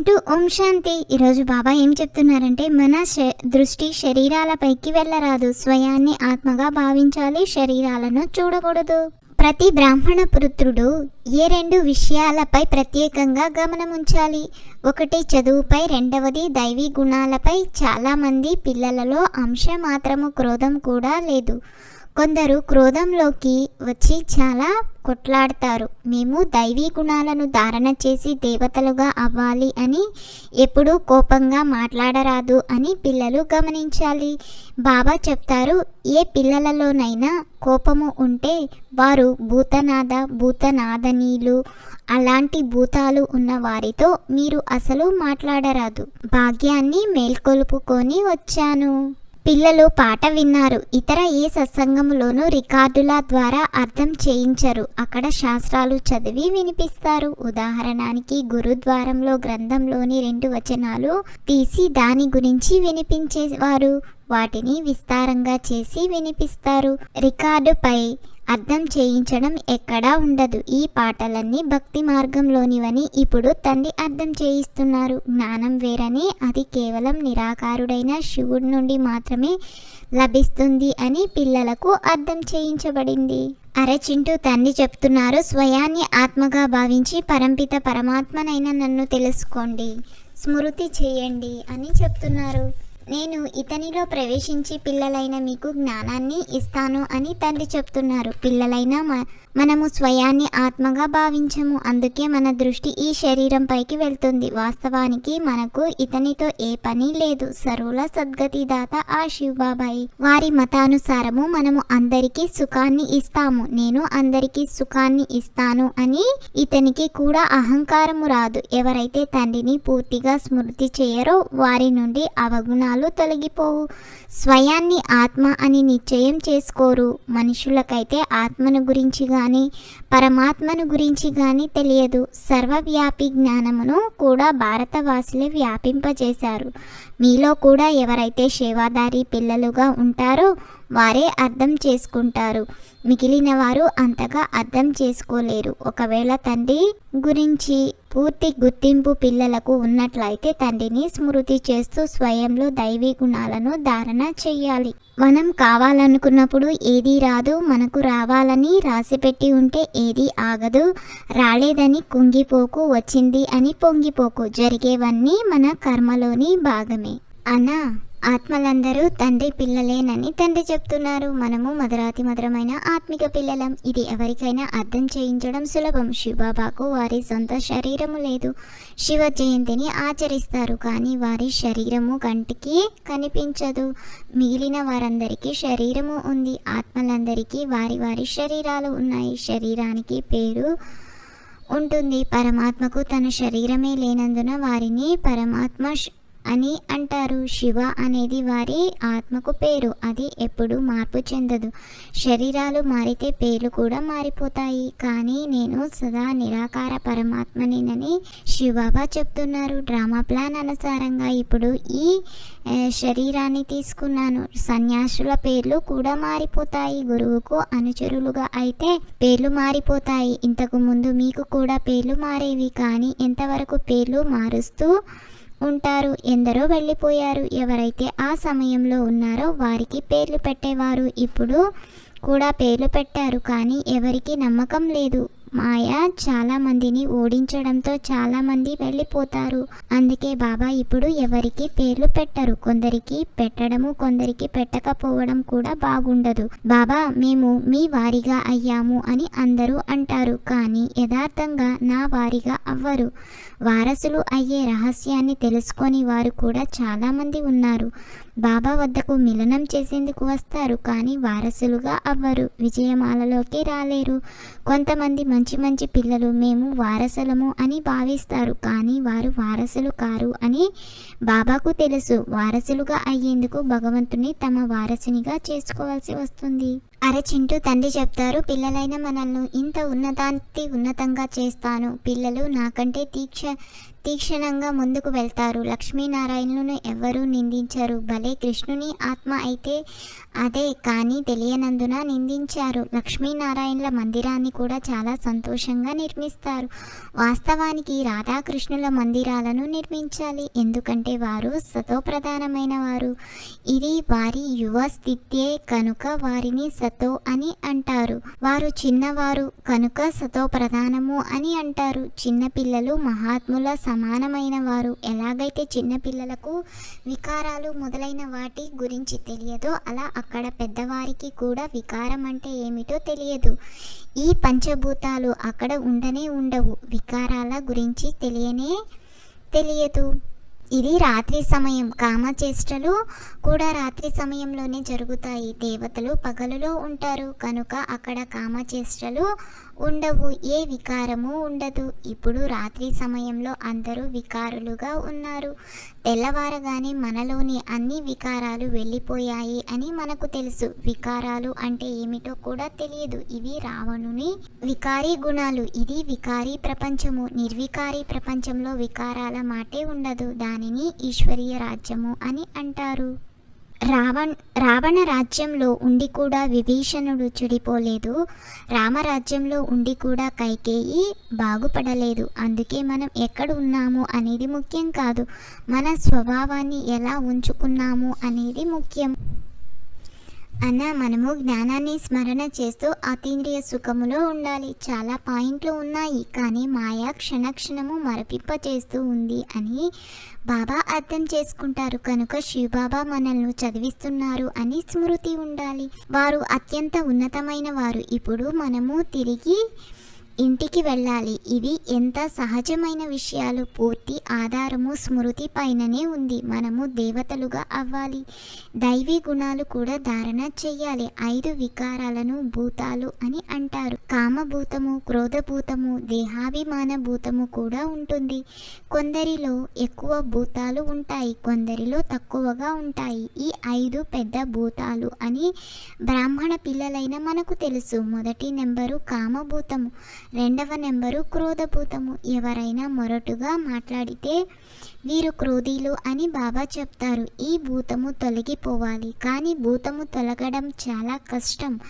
వింటూ ఓం శాంతి. ఈరోజు బాబా ఏం చెప్తున్నారంటే మన శ- దృష్టి శరీరాలపైకి వెళ్ళరాదు. స్వయాన్ని ఆత్మగా భావించాలి. శరీరాలను చూడకూడదు. ప్రతి బ్రాహ్మణ పుత్రుడు ఏ రెండు విషయాలపై ప్రత్యేకంగా గమనం ఉంచాలి? ఒకటి చదువుపై రెండవది దైవీ గుణాలపై. చాలామంది పిల్లలలో అంశ మాత్రము క్రోధం కూడా లేదు. కొందరు క్రోధంలోకి వచ్చి చాలా కొట్లాడతారు. మేము దైవీ గుణాలను ధారణ చేసి దేవతలుగా అవ్వాలి అని ఎప్పుడూ కోపంగా మాట్లాడరాదు అని పిల్లలు గమనించాలి. బాబా చెప్తారు ఏ పిల్లలలోనైనా కోపము ఉంటే వారు భూతనాద భూతనాదనీలు అలాంటి భూతాలు ఉన్న వారితో మీరు అసలు మాట్లాడరాదు. భాగ్యాన్ని మేల్కొలుపుకొని వచ్చాను. పిల్లలు పాట విన్నారు. ఇతర ఏ సత్సంగంలోనూ రికార్డుల ద్వారా అర్థం చేయించరు. అక్కడ శాస్త్రాలు చదివి వినిపిస్తారు. ఉదాహరణకి గురుద్వారంలో గ్రంథంలోని రెండు వచనాలు తీసి దాని గురించి వినిపించేవారు. వాటిని విస్తారంగా చేసి వినిపిస్తారు. రికార్డుపై అర్థం చేయించడం ఎక్కడా ఉండదు. ఈ పాటలన్నీ భక్తి మార్గంలోనివని ఇప్పుడు తండ్రి అర్థం చేయిస్తున్నారు. జ్ఞానం వేరని అది కేవలం నిరాకారుడైన శివుడి నుండి మాత్రమే లభిస్తుంది అని పిల్లలకు అర్థం చేయించబడింది. అరచింటూ తండ్రి చెప్తున్నారు స్వయాన్ని ఆత్మగా భావించి పరంపిత పరమాత్మనైన నన్ను తెలుసుకోండి. స్మృతి చేయండి అని చెప్తున్నారు. నేను ఇతనిలో ప్రవేశించి పిల్లలైన మీకు జ్ఞానాన్ని ఇస్తాను అని తండ్రి చెప్తున్నారు. పిల్లలైన మ- మనము స్వయాన్ని ఆత్మగా భావించము. అందుకే మన దృష్టి ఈ శరీరంపైకి వెళ్తుంది. వాస్తవానికి మనకు ఇతనితో ఏ పని లేదు. సర్వుల సద్గతి దాత ఆ శివబాబాయి. వారి మతానుసారము మనము అందరికీ సుఖాన్ని ఇస్తాము. నేను అందరికీ సుఖాన్ని ఇస్తాను అని ఇతనికి కూడా అహంకారము రాదు. ఎవరైతే తండ్రిని పూర్తిగా స్మృతి చేయరో వారి నుండి అవగుణాలు తొలగిపోవు. స్వయాన్ని ఆత్మ అని నిశ్చయం చేసుకోరు. మనుషులకైతే ఆత్మను గురించి కానీ పరమాత్మను గురించి కానీ తెలియదు. సర్వవ్యాపి జ్ఞానమును కూడా భారతవాసులే వ్యాపింపజేశారు. మీలో కూడా ఎవరైతే సేవాదారి పిల్లలుగా ఉంటారో వారే అర్థం చేసుకుంటారు. మిగిలిన వారు అంతగా అర్థం చేసుకోలేరు. ఒకవేళ తండ్రి గురించి పూర్తి గుర్తింపు పిల్లలకు ఉన్నట్లయితే తండ్రిని స్మృతి చేస్తూ స్వయంలో దైవీ గుణాలను ధారణ చేయాలి మనం కావాలనుకున్నప్పుడు ఏది రాదు మనకు రావాలని రాసిపెట్టి ఉంటే ఏది ఆగదు. రాలేదని కుంగిపోకు వచ్చింది అని పొంగిపోకు. జరిగేవన్నీ మన కర్మలోని భాగమే. అన్నా ఆత్మలందరూ తండ్రి పిల్లలేనని తండ్రి చెప్తున్నారు. మనము మధురాతి మధురమైన ఆత్మిక పిల్లలం. ఇది ఎవరికైనా అర్థం చేయించడం సులభం. శివబాబాకు వారి సొంత శరీరము లేదు. శివ జయంతిని ఆచరిస్తారు కానీ వారి శరీరము కంటికి కనిపించదు. మిగిలిన వారందరికీ శరీరము ఉంది. ఆత్మలందరికీ వారి వారి శరీరాలు ఉన్నాయి. శరీరానికి పేరు ఉంటుంది. పరమాత్మకు తన శరీరమే లేనందున వారిని పరమాత్మ శ్- అని అంటారు. శివ అనేది వారి ఆత్మకు పేరు. అది ఎప్పుడు మార్పు చెందదు. శరీరాలు మారితే పేర్లు కూడా మారిపోతాయి. కానీ నేను సదా నిరాకార పరమాత్మనేనని శివబాబా చెప్తున్నారు. డ్రామా ప్లాన్ అనుసారంగా ఇప్పుడు ఈ శరీరాన్ని తీసుకున్నాను. సన్యాసుల పేర్లు కూడా మారిపోతాయి. గురువుకు అనుచరులుగా అయితే పేర్లు మారిపోతాయి. ఇంతకు ముందు మీకు కూడా పేర్లు మారేవి. కానీ ఎంతవరకు పేర్లు మారుస్తూ ఉంటారు. ఎందరో వెళ్ళిపోయారు. ఎవరైతే ఆ సమయంలో ఉన్నారో వారికి పేర్లు పెట్టేవారు. ఇప్పుడు కూడా పేర్లు పెట్టారు. కానీ ఎవరికి నమ్మకం లేదు. మాయ చాలా మందిని ఓడించడంతో చాలా మంది వెళ్ళిపోతారు. అందుకే బాబా ఇప్పుడు ఎవరికి పేర్లు పెట్టరు. కొందరికి పెట్టడము కొందరికి పెట్టకపోవడం కూడా బాగుండదు. బాబా మేము మీ వారిగా అయ్యాము అని అందరూ అంటారు. కానీ యథార్థంగా నా వారిగా అవ్వరు. వారసులు అయ్యే రహస్యాన్ని తెలుసుకొని వారు కూడా చాలామంది ఉన్నారు. బాబా వద్దకు మిలనం చేసేందుకు వస్తారు. కానీ వారసులుగా అవ్వరు. విజయమాలలోకి రాలేరు. కొంతమంది మంచి మంచి పిల్లలు మేము వారసులము అని భావిస్తారు. కానీ వారు వారసులు కారు అని బాబాకు తెలుసు. వారసులుగా అయ్యేందుకు భగవంతుని తమ వారసునిగా చేసుకోవాల్సి వస్తుంది. అరే చింటూ తండ్రి చెప్తారు పిల్లలైన మనల్ని ఇంత ఉన్నతాంతి ఉన్నతంగా చేస్తాను. పిల్లలు నాకంటే తీక్ష తీక్షణంగా ముందుకు వెళ్తారు. లక్ష్మీనారాయణులను ఎవ్వరూ నిందించరు. భలే కృష్ణుని ఆత్మ అయితే అదే కానీ తెలియనందున నిందించారు. లక్ష్మీనారాయణుల మందిరాన్ని కూడా చాలా సంతోషంగా నిర్మిస్తారు. వాస్తవానికి రాధాకృష్ణుల మందిరాలను నిర్మించాలి. ఎందుకంటే వారు సతోప్రధానమైన వారు ఇది వారి యువ స్థితే కనుక వారిని సతో అని అంటారు వారు చిన్నవారు కనుక సతో ప్రధానము అని అంటారు చిన్నపిల్లలు మహాత్ముల సమానమైన వారు ఎలాగైతే చిన్నపిల్లలకు వికారాలు మొదలైన వాటి గురించి తెలియదో అలా అక్కడ పెద్దవారికి కూడా వికారం అంటే ఏమిటో తెలియదు ఈ పంచభూతాలు అక్కడ ఉండనే ఉండవు వికారాల గురించి తెలియనే తెలియదు ఇది రాత్రి సమయం. కామచేష్టలు కూడా రాత్రి సమయంలోనే జరుగుతాయి. దేవతలు పగలులో ఉంటారు. కనుక అక్కడ కామచేష్టలు ఉండవు ఏ వికారము ఉండదు. ఇప్పుడు రాత్రి సమయంలో అందరూ వికారులుగా ఉన్నారు. తెల్లవారగానే మనలోని అన్ని వికారాలు వెళ్ళిపోయాయి అని మనకు తెలుసు. వికారాలు అంటే ఏమిటో కూడా తెలియదు. ఇవి రావణుని వికారీ గుణాలు. ఇది వికారీ ప్రపంచము. నిర్వికారీ ప్రపంచంలో వికారాల మాటే ఉండదు. దానిని ఈశ్వరీయ రాజ్యము అని అంటారు. రావణ్ రావణ రాజ్యంలో ఉండి కూడా విభీషణుడు చెడిపోలేదు. రామరాజ్యంలో ఉండి కూడా కైకేయి బాగుపడలేదు. అందుకే మనం ఎక్కడ ఉన్నాము అనేది ముఖ్యం కాదు. మన స్వభావాన్ని ఎలా ఉంచుకున్నాము అనేది ముఖ్యం. అన్న మనము జ్ఞానాన్ని స్మరణ చేస్తూ అతీంద్రియ సుఖములో ఉండాలి. చాలా పాయింట్లు ఉన్నాయి కానీ మాయా క్షణక్షణము మరపింప చేస్తూ ఉంది అని బాబా అర్థం చేసుకుంటారు. కనుక శివబాబా మనల్ని చదివిస్తున్నారు అని స్మృతి ఉండాలి. వారు అత్యంత ఉన్నతమైన వారు ఇప్పుడు మనము తిరిగి ఇంటికి వెళ్ళాలి. ఇవి ఎంత సహజమైన విషయాలు. పూర్తి ఆధారము స్మృతి పైననే ఉంది. మనము దేవతలుగా అవ్వాలి. దైవీ గుణాలు కూడా ధారణ చెయ్యాలి. ఐదు వికారాలను భూతాలు అని అంటారు. కామభూతము క్రోధభూతము దేహాభిమాన భూతము కూడా ఉంటుంది. కొందరిలో ఎక్కువ భూతాలు ఉంటాయి. కొందరిలో తక్కువగా ఉంటాయి. ఈ ఐదు పెద్ద భూతాలు అని బ్రాహ్మణ పిల్లలైన మనకు తెలుసు. మొదటి నెంబరు కామభూతము. రెండవ నెంబరు క్రోధభూతము. ఎవరైనా మొరటుగా మాట్లాడితే వీరు క్రోధీలు అని బాబా చెప్తారు. ఈ భూతము తొలగిపోవాలి. కానీ భూతము తొలగడం చాలా కష్టం.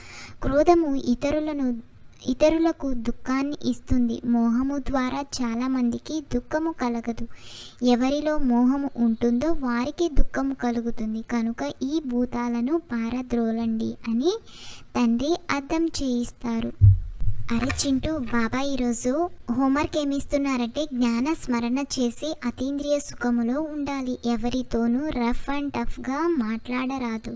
క్రోధము ఇతరులను ఇతరులకు దుఃఖాన్ని ఇస్తుంది. మోహము ద్వారా చాలామందికి దుఃఖము కలగదు. ఎవరిలో మోహము ఉంటుందో వారికి దుఃఖము కలుగుతుంది. కనుక ఈ భూతాలను పారద్రోలండి అని తండ్రి అర్థం చేయిస్తారు. అరే చింటూ బాబా ఈరోజు హోంవర్క్ ఏమిస్తున్నారంటే జ్ఞాన స్మరణ చేసి అతీంద్రియ సుఖములో ఉండాలి. ఎవరితోనూ రఫ్ అండ్ టఫ్గా మాట్లాడరాదు.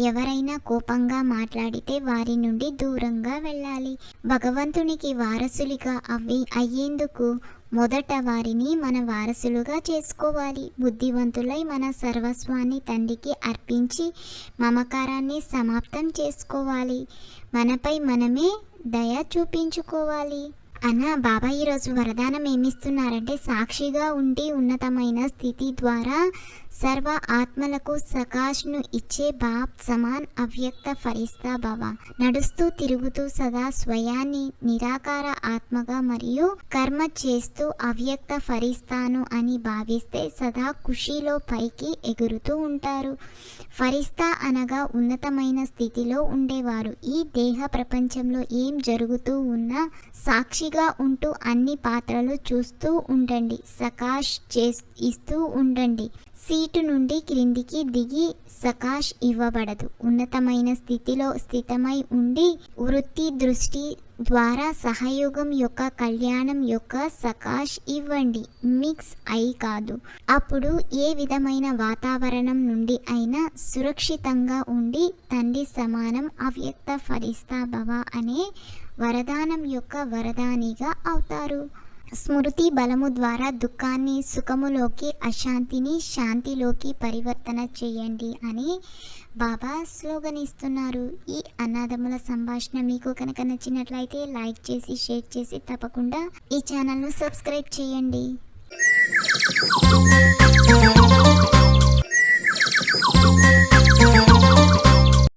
ఎవరైనా కోపంగా మాట్లాడితే వారి నుండి దూరంగా వెళ్ళాలి. భగవంతునికి వారసులుగా అవి అయ్యేందుకు మొదట వారిని మన వారసులుగా చేసుకోవాలి. బుద్ధివంతులై మన సర్వస్వాన్ని తండ్రికి అర్పించి మమకారాన్ని సమాప్తం చేసుకోవాలి. మనపై మనమే దయ చూపించుకోవాలి. అన్న బాబా ఈరోజు వరదానం ఏమిస్తున్నారంటే సాక్షిగా ఉండి ఉన్నతమైన స్థితి ద్వారా సర్వ ఆత్మలకు సకాష్ను ఇచ్చే బాప్ సమాన్ అవ్యక్త ఫరిస్తా భవ. నడుస్తూ తిరుగుతూ సదా స్వయాన్ని నిరాకార ఆత్మగా మరియు కర్మ చేస్తూ అవ్యక్త ఫరిస్తాను అని భావిస్తే సదా ఖుషీలో పైకి ఎగురుతూ ఉంటారు. ఫరిస్తా అనగా ఉన్నతమైన స్థితిలో ఉండేవారు. ఈ దేహ ప్రపంచంలో ఏం జరుగుతూ ఉన్నా సాక్షిగా ఉంటూ అన్ని పాత్రలు చూస్తూ ఉండండి. సకాష్ చే ఇస్తూ ఉండండి. సీటు నుండి క్రిందికి దిగి సకాష్ ఇవ్వబడదు. ఉన్నతమైన స్థితిలో స్థితమై ఉండి వృత్తి దృష్టి ద్వారా సహయోగం యొక్క కళ్యాణం యొక్క సకాష్ ఇవ్వండి. మిక్స్ అయి కాదు. అప్పుడు ఏ విధమైన వాతావరణం నుండి అయినా సురక్షితంగా ఉండి తండ్రి సమానం అవ్యక్త ఫలిస్తా భవ అనే వరదానం యొక్క వరదానిగా అవుతారు. స్మృతి బలము ద్వారా దుఃఖాన్ని సుఖములోకి అశాంతిని శాంతిలోకి పరివర్తన చేయండి అని బాబా స్లోగన్ ఇస్తున్నారు ఈ అనాథముల సంభాషణ మీకు కనుక నచ్చినట్లయితే లైక్ చేసి షేర్ చేసి తప్పకుండా ఈ ఛానల్ను సబ్స్క్రైబ్ చేయండి.